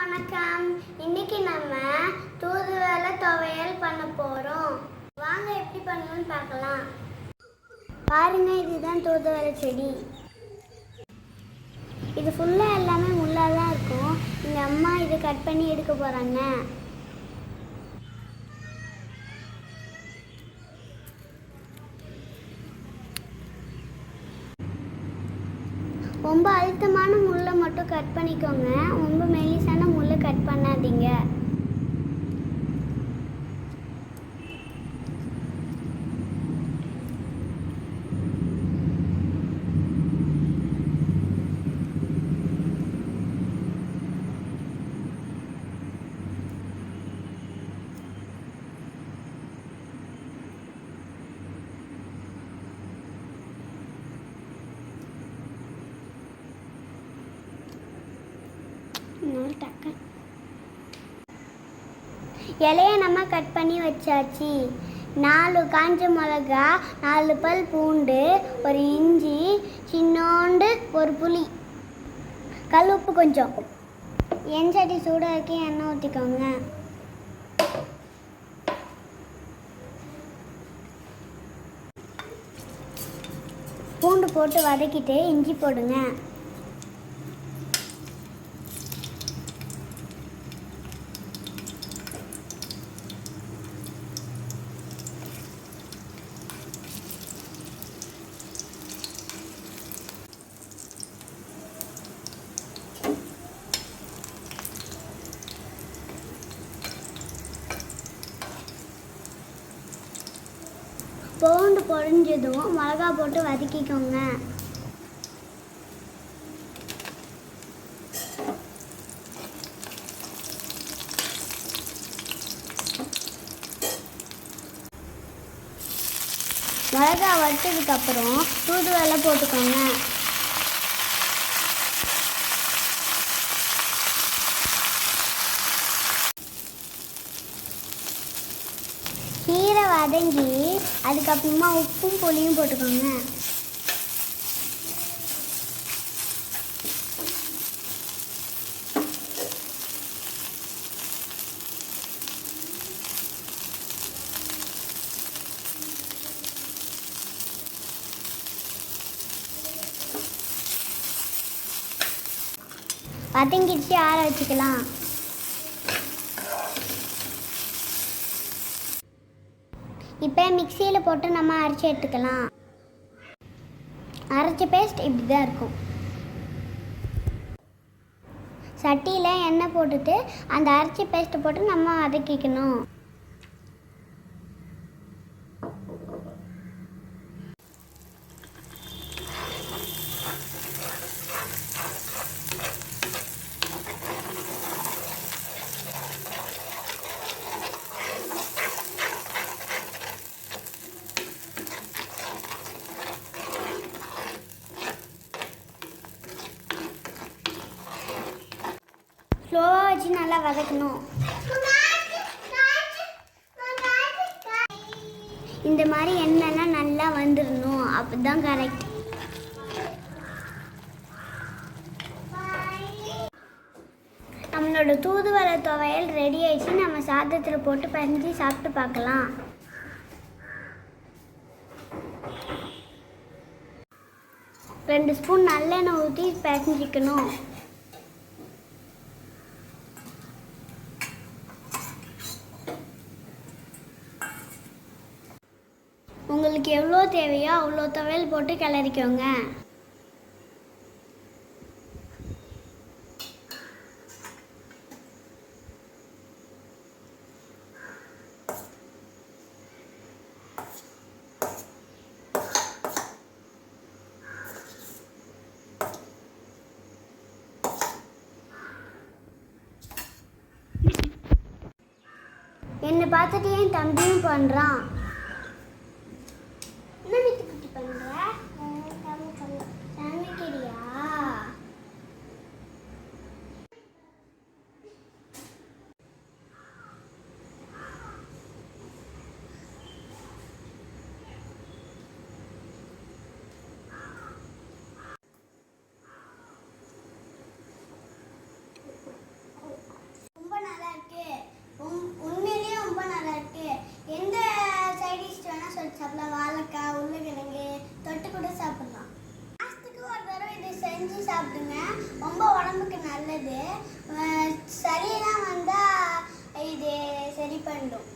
வணக்கம். இன்னைக்கு நம்ம தூதுவளை துவையல் பண்ண போறோம். வாங்க எப்படி பண்ணணும்னு பார்க்கலாம். பாருங்க இதுதான் தூதுவளை செடி. இது ஃபுல்லாக எல்லாமே முள்ளாக தான் இருக்கும். எங்கள் அம்மா இது கட் பண்ணி எடுக்க போகிறாங்க ரொம்ப அழுத்தமான முள்ளை மட்டும் கட் பண்ணிக்கோங்க. ரொம்ப மெலிசான முள்ளை கட் பண்ணாதீங்க இன்னொரு டக்கு இலைய நம்ம கட் பண்ணி வச்சாச்சு. நாலு காஞ்ச மிளகா நாலு பல் பூண்டு ஒரு இஞ்சி சின்னோண்டு ஒரு புளி. கல் உப்பு கொஞ்சம். என் சட்டி சூடாக இருக்கி எண்ணெய் ஊற்றிக்கோங்க பூண்டு போட்டு வதக்கிட்டு இஞ்சி போடுங்க. பூண்டு பொரிஞ்சதும் மிளகா போட்டு வதக்கிக்கோங்க. மிளகா வறுத்ததுக்கப்புறம் தூதுவெல்லாம் போட்டுக்கோங்க. வதங்கி அதுக்கப்புறமா உப்பும் புளியும் போட்டுக்கோங்க. வதங்கிடுச்சு ஆற வச்சுக்கலாம். இப்போ மிக்சியில் போட்டு நம்ம அரைச்சி எடுத்துக்கலாம். அரைச்ச பேஸ்ட் இப்படி தான் இருக்கும். சட்டியில் எண்ணெய் போட்டுட்டு அந்த அரைச்ச பேஸ்ட்டை போட்டு நம்ம வதக்கிக்கணும் ஸ்லோவாக வச்சு நல்லா வதக்கணும். இந்த மாதிரி எண்ணெய்லாம் நல்லா வந்துடணும் அப்போ தான் கரெக்ட் நம்மளோட தூதுவளை துவையல் ரெடி ஆயிடுச்சு. நம்ம சாதத்தில் போட்டு பறிஞ்சு சாப்பிட்டு பார்க்கலாம். ரெண்டு ஸ்பூன் நல்லெண்ணெய் ஊற்றி பிசைஞ்சிக்கணும் உங்களுக்கு எவ்வளோ தேவையோ அவ்வளோ துவையல் போட்டு கிளறிக்கோங்க. என்னை பார்த்துட்டு என் தம்பியும் பண்ணுறான் கூட சாப்பிடலாம். மாதத்துக்கு ஒரு தடவை இதை செஞ்சு சாப்பிடுங்க. ரொம்ப உடம்புக்கு நல்லது. சரியெல்லாம் வந்தால் இது சரி பண்ணிடும்.